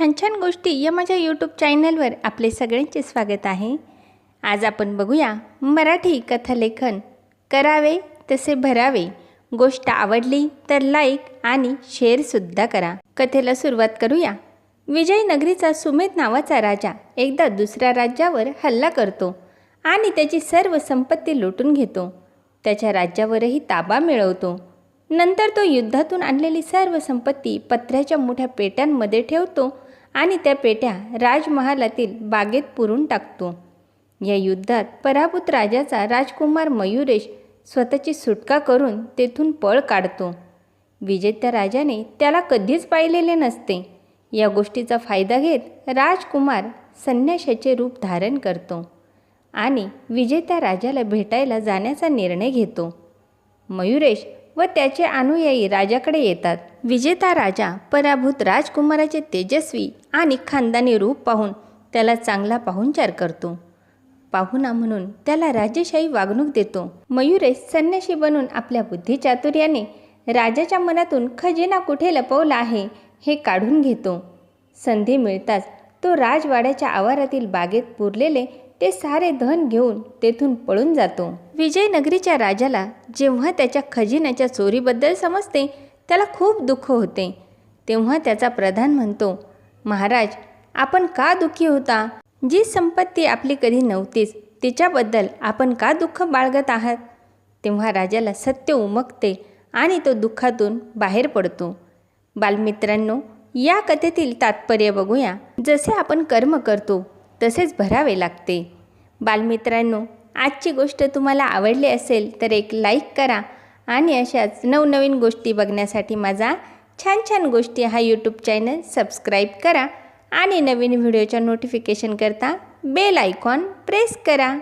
छान छान गोष्टी या माझ्या यूट्यूब चॅनलवर आपले सगळ्यांचे स्वागत आहे. आज आपण बघूया मराठी कथालेखन. करावे तसे भरावे. गोष्ट आवडली तर लाईक आणि शेअरसुद्धा करा. कथेला सुरुवात करूया. विजयनगरीचा सुमेध नावाचा राजा एकदा दुसऱ्या राज्यावर हल्ला करतो आणि त्याची सर्व संपत्ती लुटून घेतो. त्याच्या राज्यावरही ताबा मिळवतो. नंतर तो युद्धातून आणलेली सर्व संपत्ती पत्र्याच्या मोठ्या पेट्यांमध्ये ठेवतो आणि त्या पेट्या राजमहालातील बागेत पुरून टाकतो. या युद्धात पराभूत राजाचा राजकुमार मयुरेश स्वतःची सुटका करून तेथून पळ काढतो. विजेत्या राजाने त्याला कधीच पाहिलेले नसते. या गोष्टीचा फायदा घेत राजकुमार संन्याशाचे रूप धारण करतो आणि विजेत्या राजाला भेटायला जाण्याचा निर्णय घेतो. मयुरेश व त्याचे अनुयायी राजाकडे येतात. विजेता राजा पराभूत राजकुमाराचे तेजस्वी आणि खानदानी रूप पाहून त्याला चांगला पाहुणचार करतो. पाहुणा म्हणून त्याला राजेशाही वागणूक देतो. मयुरेश संन्याशी बनून आपल्या बुद्धिचातुर्याने राजाच्या मनातून खजिना कुठे लपवला आहे हे काढून घेतो. संधी मिळताच तो राजवाड्याच्या आवारातील बागेत पुरलेले ते सारे धन घेऊन तेथून पळून जातो. विजयनगरीच्या राजाला जेव्हा त्याच्या खजिन्याच्या चोरीबद्दल समजते त्याला खूप दुःख होते. तेव्हा त्याचा प्रधान म्हणतो महाराज आपण का दुःखी होता? जी संपत्ती आपली कधी नव्हतीच तिच्याबद्दल आपण का दुःख बाळगत आहात? तेव्हा राजाला सत्य उमगते आणि तो दुःखातून बाहेर पडतो. बालमित्रांनो या कथेतील तात्पर्य बघूया. जसे आपण कर्म करतो तसेच भरावे लागते. बालमित्रांनो आजची गोष्ट तुम्हाला आवडली असेल तर एक लाईक करा आणि अशाच नवनवीन गोष्टी बघण्यासाठी माझा छान छान गोष्टी हा यूट्यूब चॅनल सबस्क्राईब करा आणि नवीन व्हिडिओच्या नोटिफिकेशन करता बेल आयकॉन प्रेस करा.